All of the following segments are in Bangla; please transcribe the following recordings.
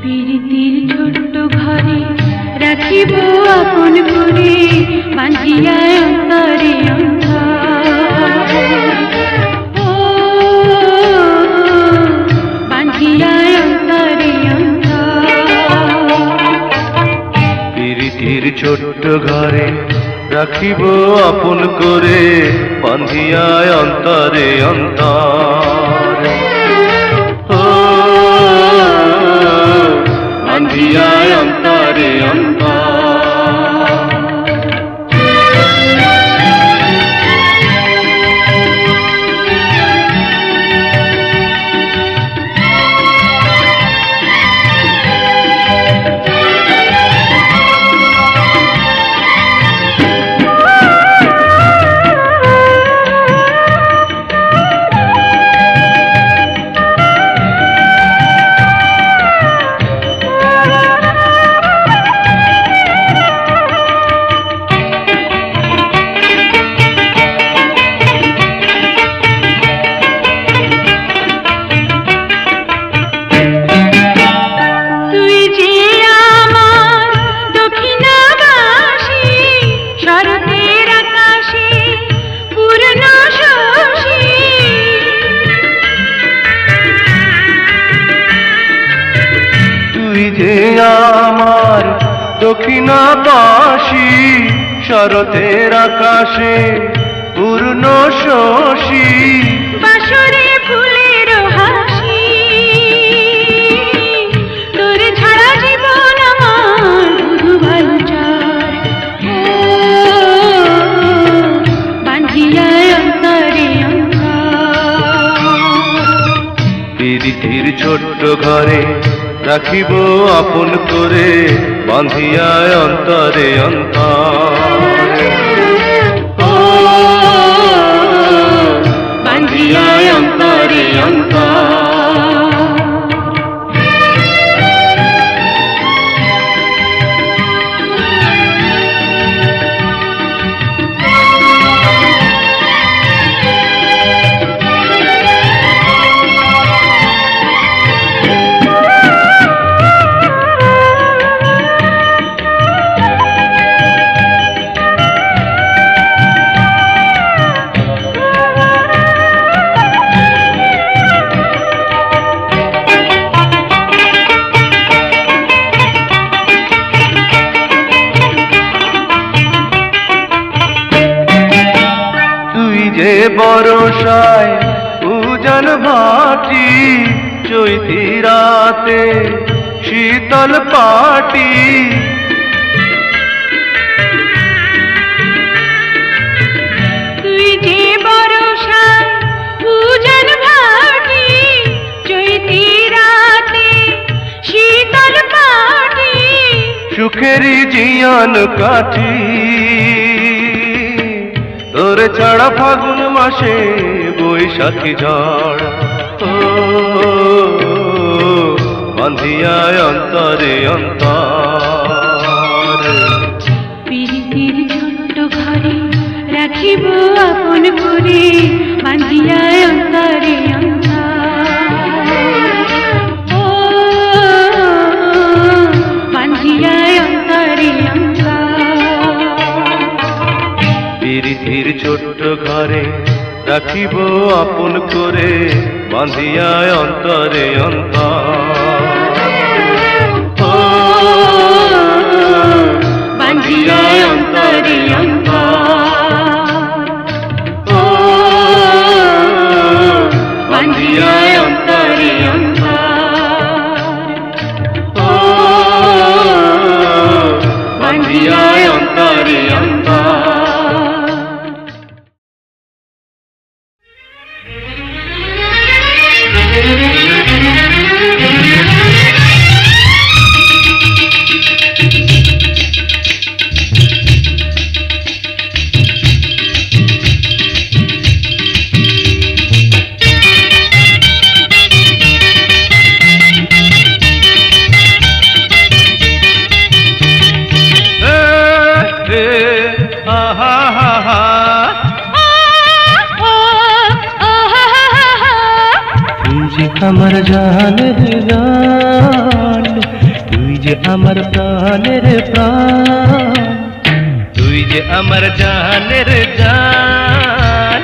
প্রীতির ছোট্ট ঘরে রাখিব আপন করে বাঁধিয়া অন্তরে ছোট্ট ঘরে রাখিব আপন করে বান্ধিয়ায় অন্তরে অন্তরে। বাঁধিয়ায় অন্তরে অন্তর। তুই যে আমার দক্ষিণা পাশি শরতের আকাশে পূর্ণ শশী। বাসরে ফুলের হাসি তোর ছাড়া জীবন আমার শুধু ভালো চার বাঁধিয়া অন্তরে প্রীতির ছোট্ট ঘরে রাখিব আপন করে বাঁধিয়ায় অন্তরে অন্তর। বাঁধিয়ায় অন্তরে অন্তর। জিয়ান কাটি তোর ছাড়া ফাগুন মাসে বৈশাখী ঝড়। বান্ধিয়ায় অন্তরে অন্তর। প্রীতির ছোট্ট ঘরে রাখিব আপন করে বাঁধিয়া অন্তরে অন্তর। ঘরে রাখিব আপন করে বাঁধিয়ায় অন্তরে অন্তর। ও আমার জান তুই যে আমার প্রাণের প্রাণ। তুই যে আমার জানের জান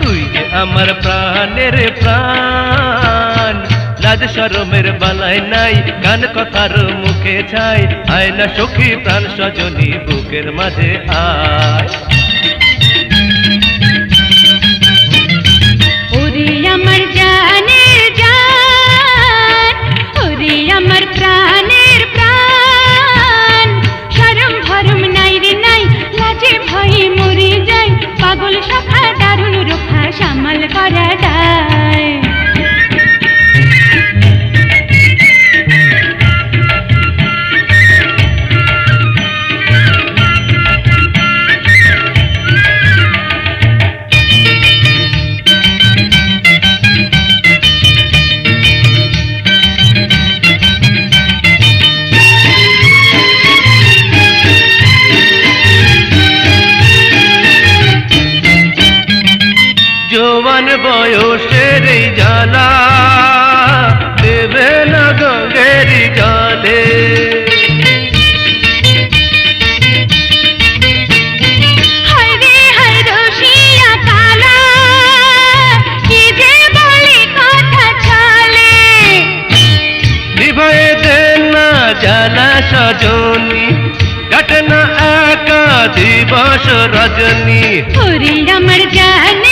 তুই যে আমার প্রাণের প্রাণ। লাজ শরমের বালাই নাই, গান কথার মুখে ছাই। আয় না সখী, প্রাণ সজনী বুকের মাঝে আয়। প্রাণের প্রাণ। শরম ভরম নাই রে নাই, লাজে ভয়ে মরে যাই। পাগল সখা দারুণ রোখা সামাল করা দিবস রজনী হরি আমার জানের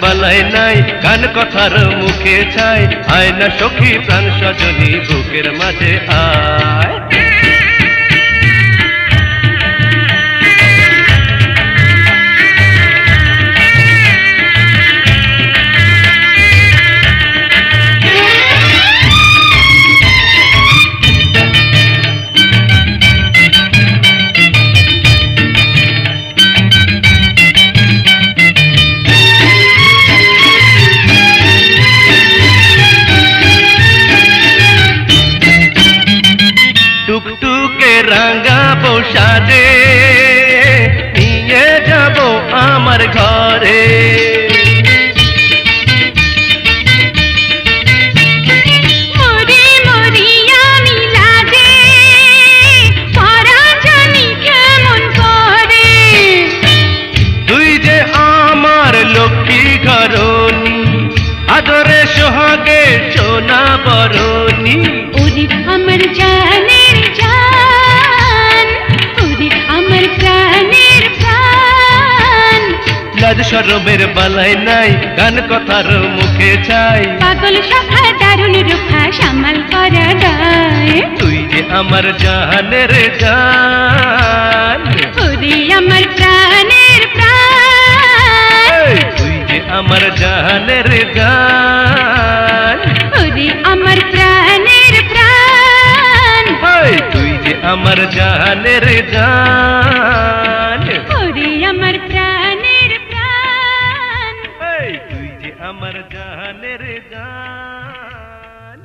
বালাই নাই গান কথার মুখে ছাই। আয় না সখী প্রাণ সজনী বুকের মাঝে আয়। সোহাগে সোনা বরণী ওরে আমার জানের জান ওরে আমার প্রাণের প্রাণ। লাজ সরমের বালাই নাই গান কথার মুখে ছাই পাগল সখা দারুণ রুখা সামাল করা দায় তুই যে আমার জানের জান। ওরে আমার প্রাণের প্রাণ। তুই যে আমার জানের জান ওরে আমার প্রাণের প্রাণ এই, তুই যে আমার জানের জান ওরে আমার প্রাণের প্রাণ এই, তুই যে আমার জানের জান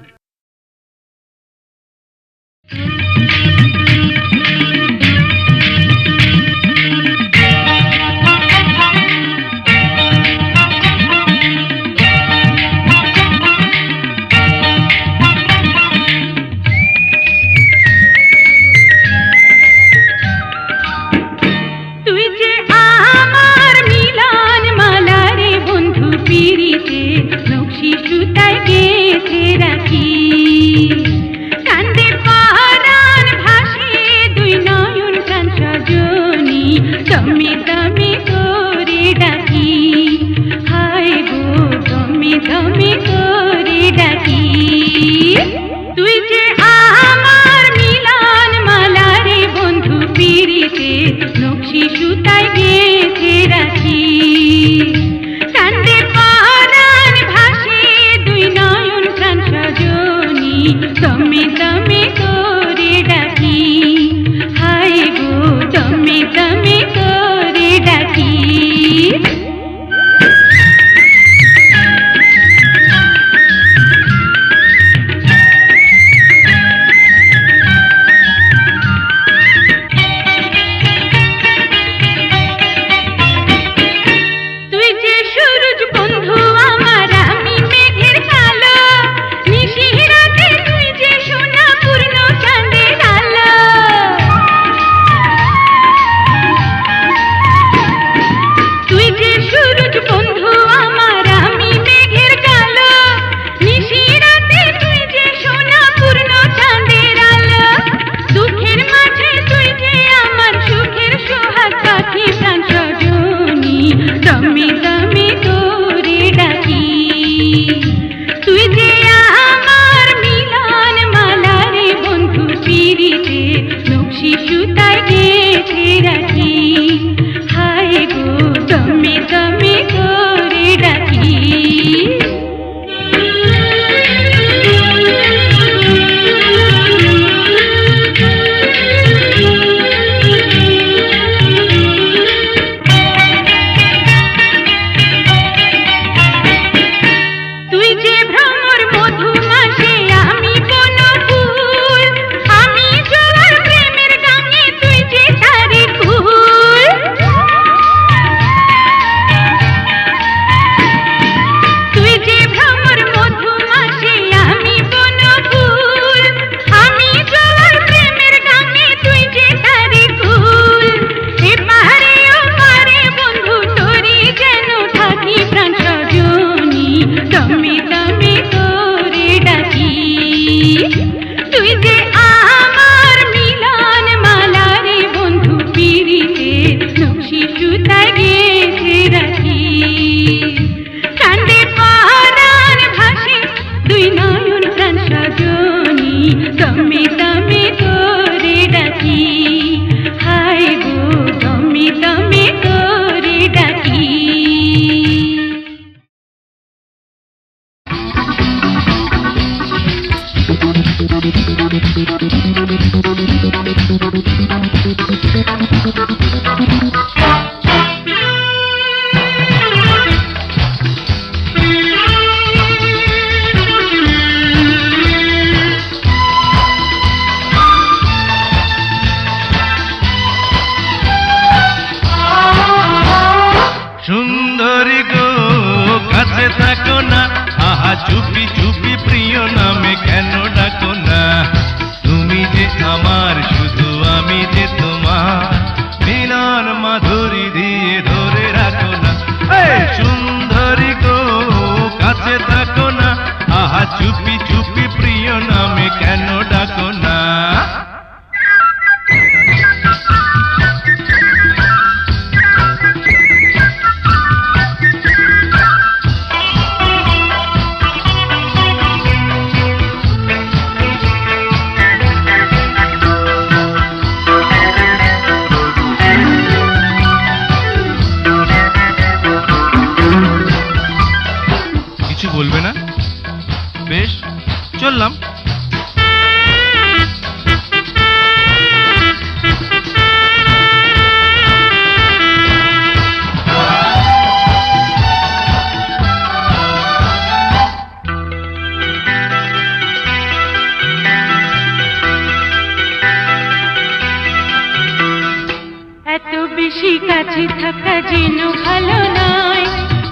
পিসি কাছে থাকা যেন ভালো নয়।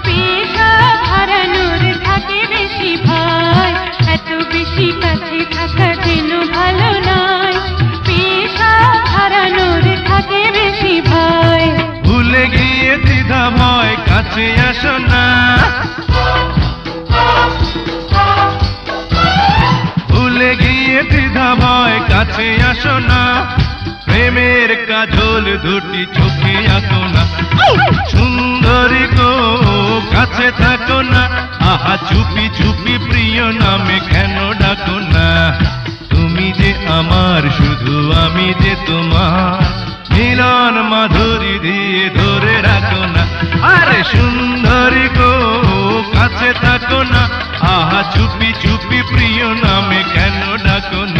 পেশা হারানোর থাকে বেশি ভয়। এত বেশি কাছে থাকা যেন ভালো নয়। পেশা হারানোর থাকে বেশি ভয়। ভুলে গিয়ে দ্বিধাময় কাছে আসো না। ভুলে গিয়ে দ্বিধাময় কাছে আসো না। প্রেমের কাজল দুটি চোখে আঁকো না। সুন্দরী গো, কাছে থাকো না। আহা, চুপি চুপি প্রিয় নামে কেন ডাকো না? তুমি যে আমার, শুধু আমি যে তোমার। মিলন মাধুরী দিয়ে ধরে রাখো না। আরে সুন্দরী গো, কাছে থাকো না। আহা, চুপি চুপি প্রিয় নামে কেন ডাকো না?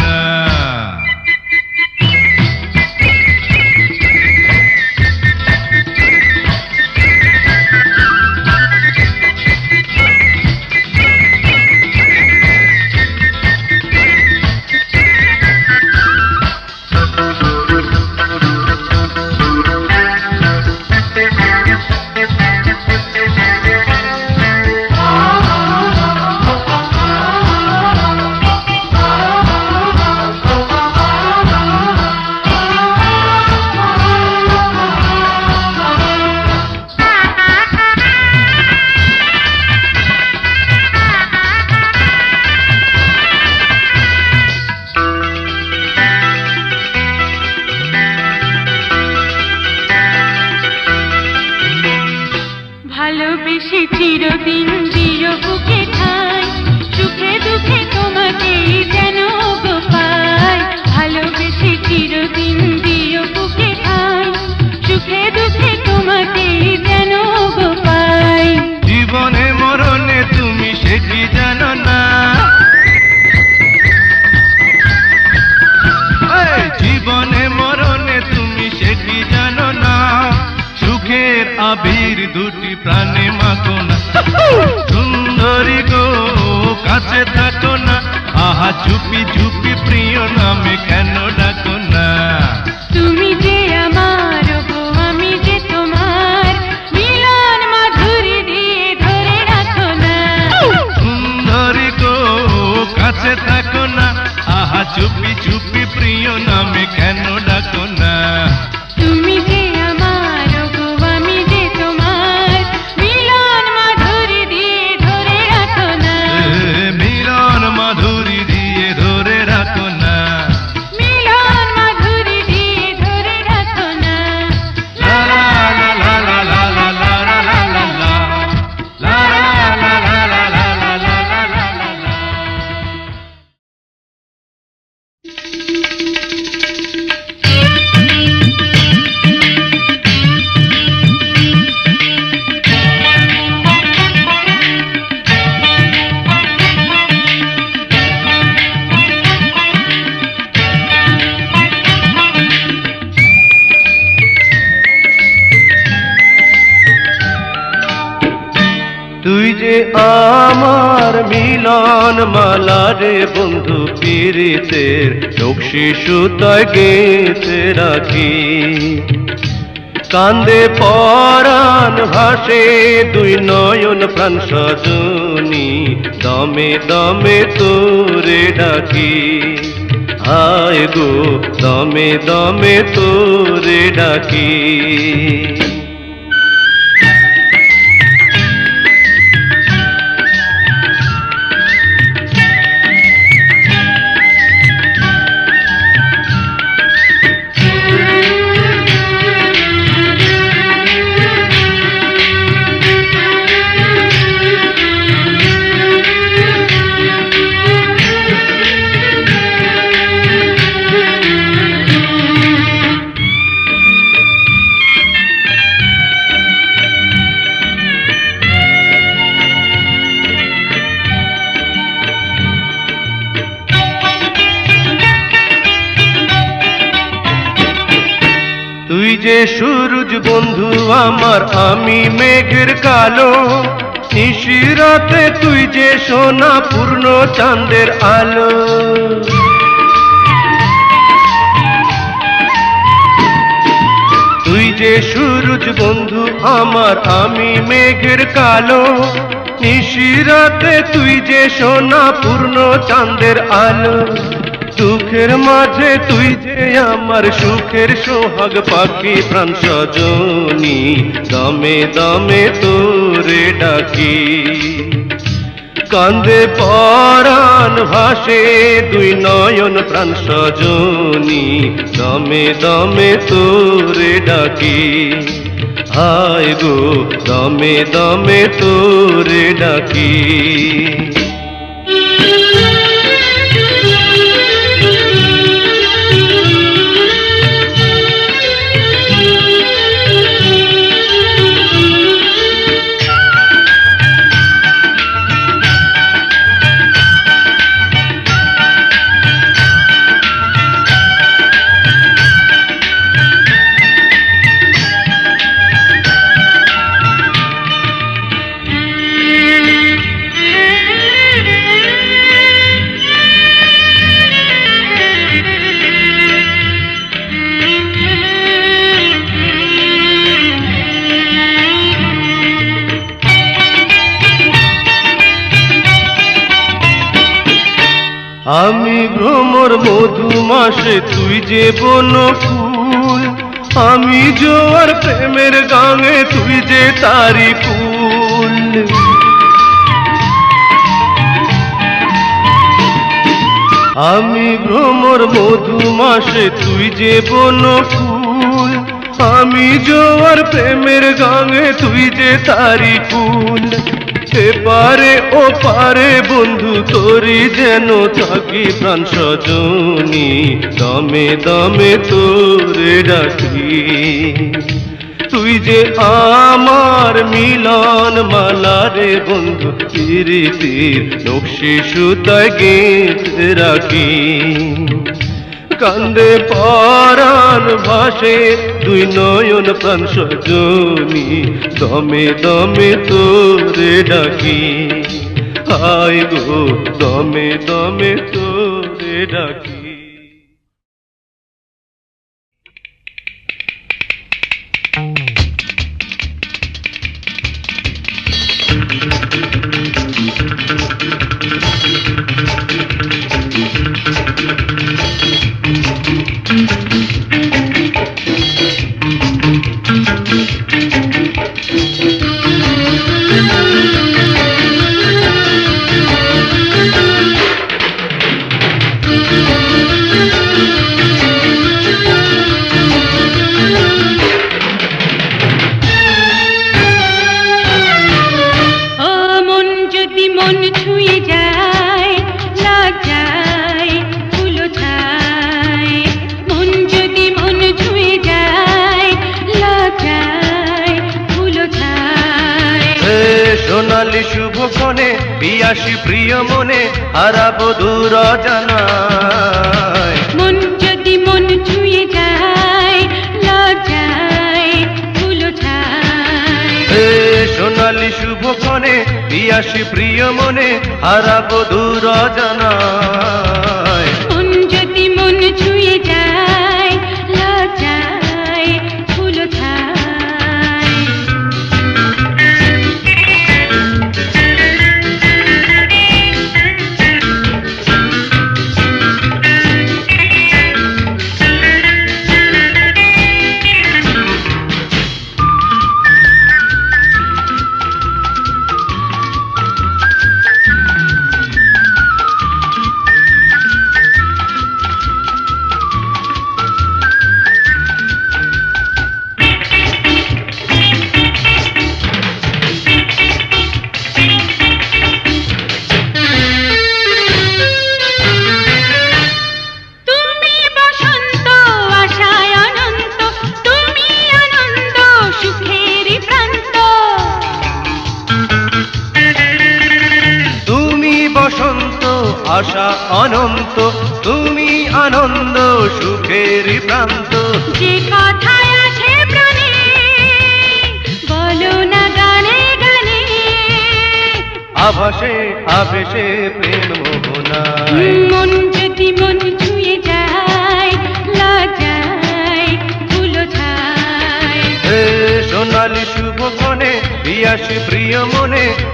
ঝুপি ঝুপি প্রিয় নামে কেন মিলন মালা রে বন্ধু পীড়িতের নকশি সুতায় গেতে রাখি। কান্দে পরাণ ভাসে দুই নয়ন প্রাণ সজনী, দমে দমে তোরে ডাকি। হায় গো, দমে দমে তোরে ডাকি। যে সোনা পূর্ণ চাঁদের আলো। তুই যে সূরজ বন্ধু, আমার আমি মেঘের কালো। নিশিরাতে তুই যে সোনা পূর্ণ চাঁদের আলো। দুঃখের মাঝে তুই যে আমার সুখের সোহাগ পাখি প্রাণ সজনী, দমে দমে তোরে ডাকি। কান্দে পরাণ ভাসে, দুই নয়ন প্রাণ সজনী, দমে দমে তোরে ডাকি। হায় গো, দমে দমে তোরে ডাকি। বন ফুল। আমি জোয়ার প্রেমের গাঙে তুই যে তারি ফুল। আমি ভ্রমর মধুমাসে তুই যে বন ফুল। আমি জোয়ার প্রেমের গাঙে তুই যে তারি ফুল। এ পারে, ও পারে বন্ধু, তোরি যেন থাকি প্রাণ সজনী। দমে দমে তোরে ডাকি। তুই যে আমার মিলন মালা রে বন্ধু প্রীতির নকশি সুতায় গেঁথে রাখি। কান্দে পরাণ ভাসে, দুই নয়ন প্রাণ সজনী দমে দমে তোরে ডাকি। হায় গো, দমে দমে তোরে ডাকি। হারাবো দূর জানায় মন যদি মন ছুঁয়ে যায় সোনালি মনে বিয়াসী প্রিয় মনে হারাবো দূর জানায়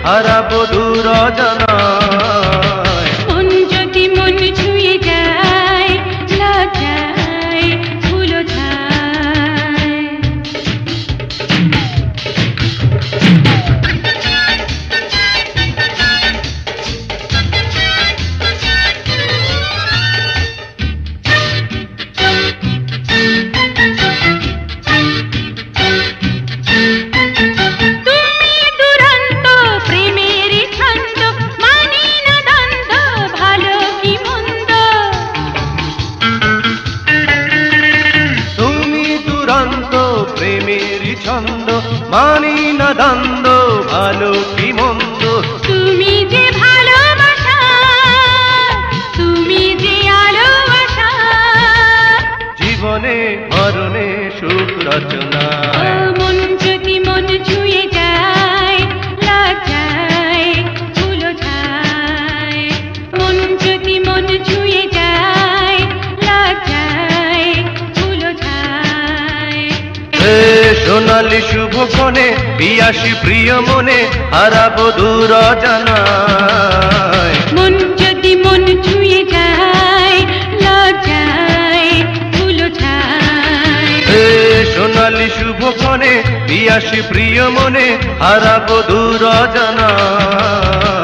হারাবো দূর জানায় রচনায় মন যদি মন ছুঁয়ে যায় লজ্জায় ফুলো ছায় মন যদি মন ছুঁয়ে যায় হে সোনালি পিয়াসী প্রিয় মনে হারাবো দূর জানায় মন যদি মন ছুঁয়ে শুভক্ষণে পিয়াসী প্রিয় মনে হারাবো দূর জানায়